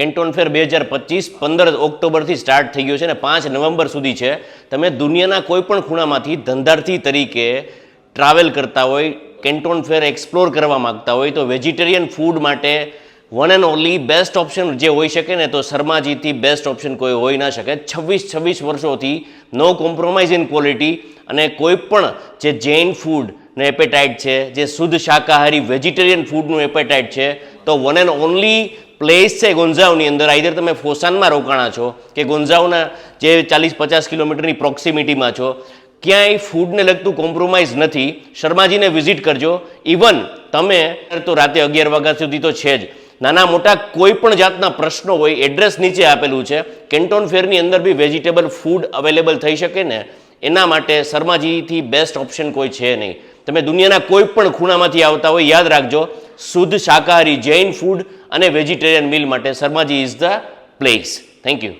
કેન્ટોન ફેર બે હજાર પચીસ પંદર ઓક્ટોબરથી સ્ટાર્ટ થઈ ગયો છે અને પાંચ નવેમ્બર સુધી છે. તમે દુનિયાના કોઈ પણ ખૂણામાંથી ધંધાર્થી તરીકે ટ્રાવેલ કરતા હોય, કેન્ટોન ફેર એક્સપ્લોર કરવા માંગતા હોય, તો વેજીટેરિયન ફૂડ માટે one and only best option જે હોઈ શકે ને, તો શર્માજીથી બેસ્ટ ઓપ્શન કોઈ હોઈ ના શકે. છવ્વીસ છવ્વીસ વર્ષોથી નો કોમ્પ્રોમાઇઝ ઇન ક્વોલિટી અને કોઈ પણ જે જૈન ફૂડ ને એપેટાઇટ છે, જે શુદ્ધ શાકાહારી વેજીટેરિયન ફૂડનું એપેટાઇટ છે, તો વન એન્ડ ઓનલી પ્લેસ છે ગોંઝાવની અંદર આઈધર તમે ફોસાનમાં રોકાણા છો કે ગોંઝાવના જે ચાલીસ પચાસ કિલોમીટરની પ્રોક્સિમિટીમાં છો, ક્યાંય ફૂડને લગતું કોમ્પ્રોમાઇઝ નથી. શર્માજીને વિઝિટ કરજો. ઇવન તમે તો રાતે અગિયાર વાગ્યા સુધી તો છે જ. નાના મોટા કોઈ પણ જાતના પ્રશ્નો હોય એડ્રેસ નીચે આપેલું છે. કેન્ટોન ફેરની અંદર બી વેજીટેબલ ફૂડ અવેલેબલ થઈ શકે ને. એના માટે શર્માજીથી બેસ્ટ ઓપ્શન કોઈ છે નહીં. તમે દુનિયાના કોઈ પણ ખૂણામાંથી આવતા હોય, યાદ રાખજો, શુદ્ધ શાકાહારી જૈન ફૂડ અને વેજીટેરિયન મિલ માટે Sharmaji is the place thank you